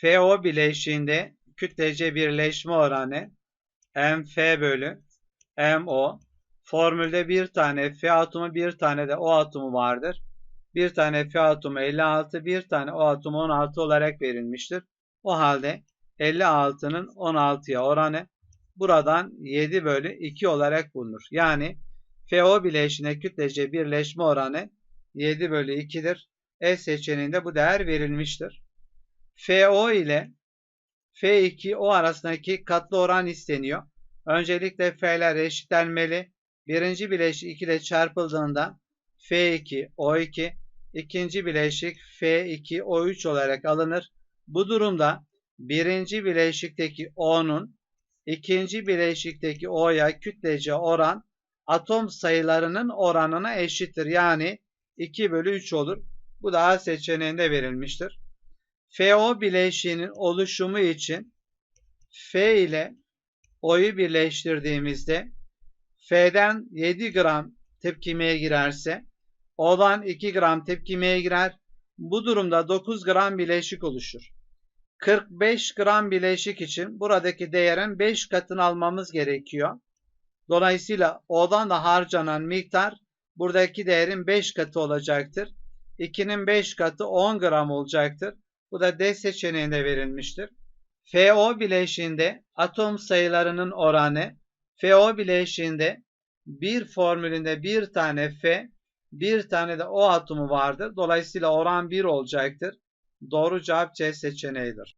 FO bileşiğinde kütlece birleşme oranı MF bölü MO. Formülde bir tane F atomu bir tane de O atomu vardır. Bir tane F atomu 56, bir tane O atomu 16 olarak verilmiştir. O halde 56'nın 16'ya oranı buradan 7 bölü 2 olarak bulunur. Yani FO bileşiğine kütlece birleşme oranı 7 bölü 2'dir. E seçeneğinde bu değer verilmiştir. FO ile F2O arasındaki katlı oran isteniyor. Öncelikle F'ler eşitlenmeli. Birinci bileşik 2 ile çarpıldığında F2 O2, ikinci bileşik F2 O3 olarak alınır. Bu durumda birinci bileşikteki O'nun ikinci bileşikteki O'ya kütlece oran atom sayılarının oranına eşittir. Yani 2 bölü 3 olur. Bu da A seçeneğinde verilmiştir. FO bileşiğinin oluşumu için F ile O'yu birleştirdiğimizde F'den 7 gram tepkimeye girerse O'dan 2 gram tepkimeye girer. Bu durumda 9 gram bileşik oluşur. 45 gram bileşik için buradaki değerin 5 katını almamız gerekiyor. Dolayısıyla O'dan da harcanan miktar buradaki değerin 5 katı olacaktır. 2'nin 5 katı 10 gram olacaktır. Bu da D seçeneğinde verilmiştir. FO bileşiğinde atom sayılarının oranı FO bileşiğinde bir formülünde bir tane F, bir tane de O atomu vardır. Dolayısıyla oran 1 olacaktır. Doğru cevap C seçeneğidir.